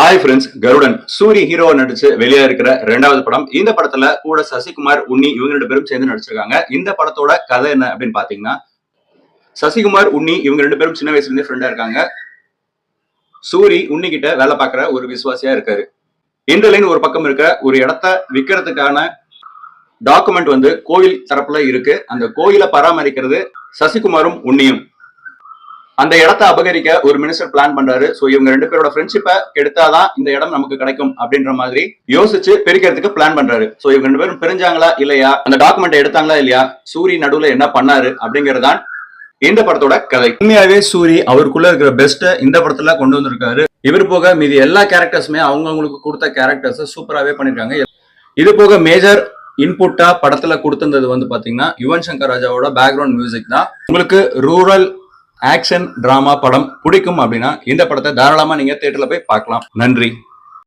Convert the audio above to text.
Hi friends Garudan. Soori hero நடிச்சு வெளியா இருக்கிற ரெண்டாவது படம். இந்த படத்துல கூட சசிகுமார் உன்னி இவங்க ரெண்டு பேரும் சேர்ந்து நடிச்சிருக்காங்க. இந்த படத்தோட கதை என்ன அப்படின்னு பாத்தீங்கன்னா சசிகுமார் உன்னி இவங்க ரெண்டு பேரும் சின்ன வயசுல இருந்து ஃப்ரெண்டா இருக்காங்க. சூரி உன்னி கிட்ட வேலை பார்க்குற ஒரு விசுவாசியா இருக்காரு. இந்த லைன் ஒரு பக்கம் இருக்க ஒரு இடத்த விற்கிறதுக்கான டாக்குமெண்ட் வந்து கோயில் தரப்புல இருக்கு. அந்த கோயிலை பராமரிக்கிறது சசிகுமாரும் உன்னியும். அந்த இடத்த அபகரிக்க ஒரு மினிஸ்டர் பிளான் பண்றாரு. சோ இவங்க ரெண்டு பேரோட ஃப்ரெண்ட்ஷிப்பை கெடுத்தாதான் இந்த இடம் நமக்கு கிடைக்கும் அப்படின்ற மாதிரி யோசிச்சு பிரிக்கிறதுக்கு பிளான் பண்றாரு. சோ இவங்க ரெண்டு பேரும் பிரிஞ்சாங்களா இல்லையா? அந்த டாக்குமெண்ட் எடுத்தாங்களா இல்லையா? சூரி நடுவுல என்ன பண்ணாரு அப்படிங்கறதான் இந்த படத்தோட கதை. உண்மையாவே சூரி அவருக்குள்ள இருக்கிற பெஸ்ட்டை இந்த படத்துல கொண்டு வந்திருக்காரு. இவர் போக மீதி எல்லா கேரக்டர்ஸுமே அவங்கவுங்களுக்கு கொடுத்த கேரக்டர்ஸ் சூப்பராகவே பண்ணிருக்காங்க. இது போக மேஜர் இன்புட்டா படத்துல கொடுத்திருந்தது வந்து பாத்தீங்கன்னா யுவன் சங்கர் ராஜாவோட பேக்ரவுண்ட் மியூசிக் தான். உங்களுக்கு ரூரல் ஆக்ஷன் டிராமா படம் பிடிக்கும் அப்படின்னா இந்த படத்தை தாராளமாக நீங்கள் தேட்டரில் போய் பார்க்கலாம். நன்றி.